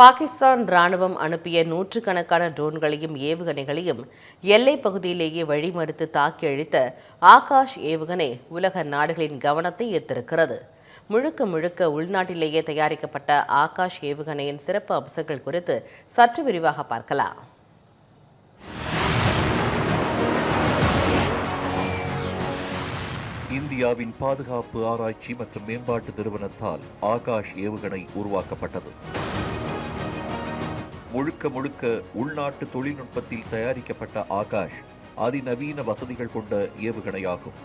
பாகிஸ்தான் ராணுவம் அனுப்பிய நூற்றுக்கணக்கான ட்ரோன்களையும் ஏவுகணைகளையும் எல்லைப் பகுதியிலேயே வழிமறித்து தாக்கி அழித்த ஆகாஷ் ஏவுகணை உலக நாடுகளின் கவனத்தை ஈர்த்திருக்கிறது. முழுக்க முழுக்க உள்நாட்டிலேயே தயாரிக்கப்பட்ட ஆகாஷ் ஏவுகணையின் சிறப்பு அம்சங்கள் குறித்து சற்று விரிவாக பார்க்கலாம். இந்தியாவின் பாதுகாப்பு ஆராய்ச்சி மற்றும் மேம்பாட்டு நிறுவனத்தால் ஆகாஷ் ஏவுகணை உருவாக்கப்பட்டது. முழுக்க முழுக்க உள்நாட்டு தொழில்நுட்பத்தில் தயாரிக்கப்பட்ட ஆகாஷ் அதிநவீன வசதிகள் கொண்ட ஏவுகணையாகும்.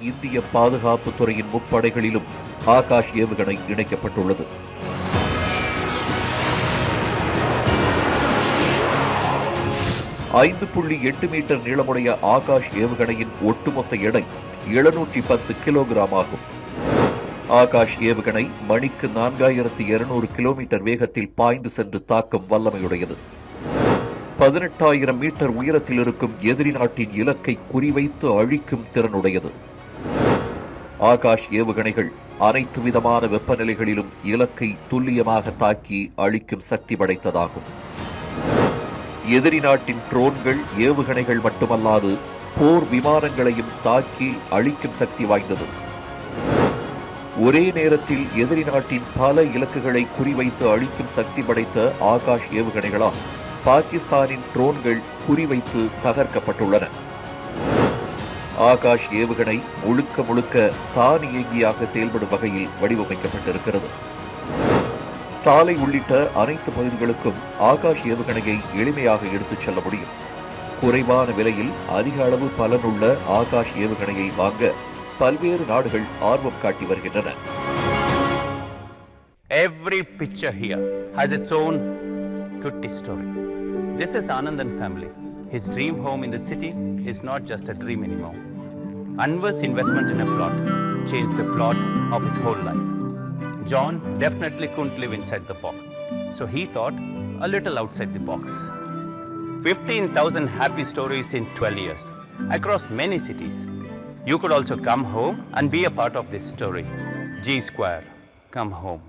இந்திய பாதுகாப்பு துறையின் முப்படைகளிலும் ஆகாஷ் ஏவுகணை இணைக்கப்பட்டுள்ளது. ஐந்து புள்ளி எட்டு மீட்டர் நீளமுடைய ஆகாஷ் ஏவுகணையின் ஒட்டுமொத்த எடை எழுநூற்றி பத்து கிலோகிராம் ஆகும். ஆகாஷ் ஏவுகணை மணிக்கு நான்காயிரத்தி இருநூறு கிலோமீட்டர் வேகத்தில் பாய்ந்து சென்று தாக்கும் வல்லமையுடையது. பதினெட்டாயிரம் மீட்டர் உயரத்தில் இருக்கும் எதிரி நாட்டின் இலக்கை குறிவைத்து அழிக்கும் திறனுடையது. ஆகாஷ் ஏவுகணைகள் அனைத்து விதமான வெப்பநிலைகளிலும் இலக்கை துல்லியமாக தாக்கி அழிக்கும் சக்தி படைத்ததாகும். எதிரி நாட்டின் ட்ரோன்கள் ஏவுகணைகள் மட்டுமல்லாது போர் விமானங்களையும் தாக்கி அழிக்கும் சக்தி வாய்ந்தது. ஒரே நேரத்தில் எதிரி நாட்டின் பல இலக்குகளை குறிவைத்து அழிக்கும் சக்தி படைத்த ஆகாஷ் ஏவுகணைகளால் பாகிஸ்தானின் ட்ரோன்கள் குறிவைத்து தகர்க்கப்பட்டுள்ளன. ஆகாஷ் ஏவுகணை முழுக்க முழுக்க தானியங்கியாக செயல்படும் வகையில் வடிவமைக்கப்பட்டிருக்கிறது. சாலை உள்ளிட்ட அனைத்து பகுதிகளுக்கும் ஆகாஷ் ஏவுகணையை எளிமையாக எடுத்துச் செல்ல முடியும். குறைவான விலையில் அதிக அளவு பலனுள்ள ஆகாஷ் ஏவுகணையை வாங்க பல்வேறு நாடுகள் ஆர்வம் காட்டி வருகின்றன Every picture here has its own kutti story. This is Anandan family. His dream home in the city is not just a dream anymore. Anwar's investment in a plot changed the plot of his whole life. John definitely couldn't live inside the box, so he thought a little outside the box. 15,000 happy stories in 12 years across many cities. You could also come home and be a part of this story. G Square, come home.